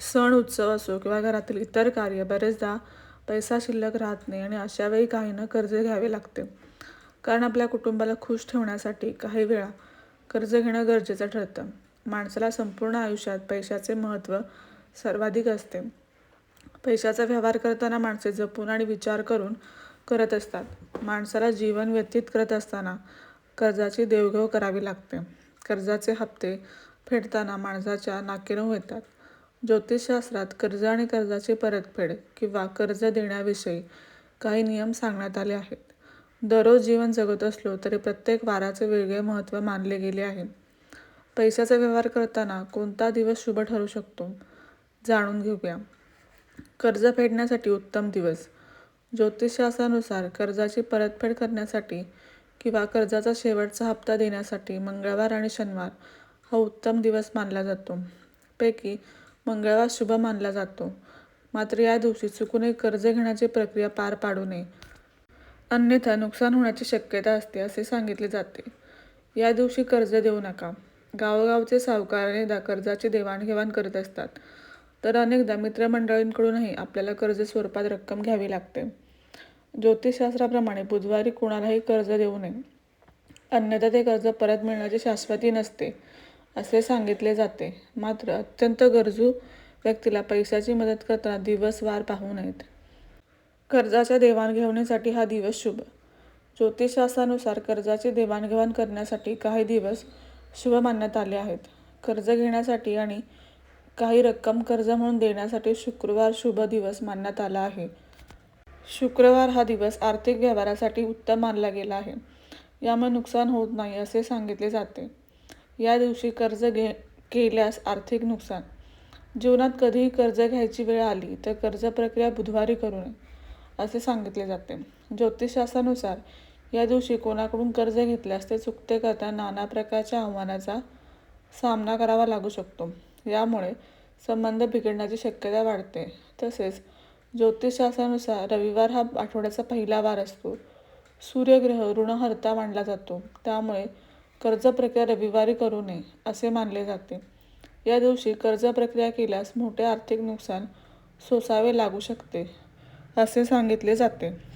सण उत्सव असो किंवा घरातील इतर कार्य बरेचदा पैसा शिल्लक राहत नाही आणि अशा वेळी काहींना कर्ज घ्यावे लागते. कारण आपल्या कुटुंबाला खुश ठेवण्यासाठी काही वेळा कर्ज घेणं गरजेचं ठरतं. माणसाला संपूर्ण आयुष्यात पैशाचे महत्त्व सर्वाधिक असते. पैशाचा व्यवहार करताना माणसे जपून आणि विचार करून करत असतात. माणसाला जीवन व्यतीत करत असताना कर्जाची देवघेव करावी लागते. कर्जाचे हप्ते फेडताना माणसाच्या नाकेनं येतात ज्योतिषशास्त्रात कर्ज आणि कर्जाची परतफेड किंवा कर्ज देण्याविषयी काही नियम सांगण्यात आले आहेत. दररोज जीवन जगत असलो तरी प्रत्येक वाराचे वेगळे महत्त्व मानले गेले आहे. पैशाचा व्यवहार करताना कोणता दिवस शुभ ठरू शकतो? जाणून घेऊया. कर्ज फेडण्यासाठी उत्तम दिवस. ज्योतिषशास्त्रानुसार कर्जाची परतफेड करण्यासाठी किंवा कर्जाचा शेवटचा हप्ता देण्यासाठी मंगळवार आणि शनिवार हा उत्तम दिवस मानला जातो. पैकी मंगळवार शुभ मानला जातो. मात्र या दिवशी चुकूनही कर्ज घेण्याची प्रक्रिया पार पाडू नये. अन्यथा नुकसान होण्याची शक्यता असते असे सांगितले जाते. या दिवशी कर्ज देऊ नका. गावोगावचे सावकार अनेकदा कर्जाची देवाणघेवाण करत असतात. तर अनेकदा मित्रमंडळींकडूनही आपल्याला कर्ज स्वरूपात रक्कम घ्यावी लागते. ज्योतिषशास्त्राप्रमाणे बुधवारी कोणालाही कर्ज देऊ नये. अन्यथा ते कर्ज परत मिळण्याची शाश्वती नसते. असे सांगितले जाते. मात्र अत्यंत गरजू व्यक्तीला पैशाची मदत करताना दिवस वार पाहू नयेत. कर्जाच्या देवाणघेवाणीसाठी हा दिवस शुभ. ज्योतिषशास्त्रानुसार कर्जाची देवाणघेवाण करण्यासाठी काही दिवस शुभ मानण्यात आले आहेत. कर्ज घेण्यासाठी आणि काही रक्कम कर्ज म्हणून देण्यासाठी शुक्रवार शुभ दिवस मानण्यात आला आहे. शुक्रवार हा दिवस आर्थिक व्यवहारासाठी उत्तम मानला गेला आहे. यामुळे नुकसान होत नाही असे सांगितले जाते. या दिवशी कर्ज घे केल्यास आर्थिक नुकसान. जीवनात कधीही कर्ज घ्यायची वेळ आली तर कर्ज प्रक्रिया बुधवारी करू नये असे सांगितले जाते. ज्योतिषशास्त्रानुसार या दिवशी कोणाकडून कर्ज घेतल्यास ते चुकते करता नाना प्रकारच्या आव्हानाचा सामना करावा लागू शकतो. यामुळे संबंध बिघडण्याची शक्यता वाढते. तसेच ज्योतिषशास्त्रानुसार रविवार हा आठवड्याचा पहिला वार असतो. सूर्यग्रह ऋणहर्ता मानला जातो. त्यामुळे कर्ज प्रक्रिया रविवारी करू नये असे मानले जाते. या दिवशी कर्ज प्रक्रिया केल्यास मोठे आर्थिक नुकसान सोसावे लागू शकते असे सांगितले जाते.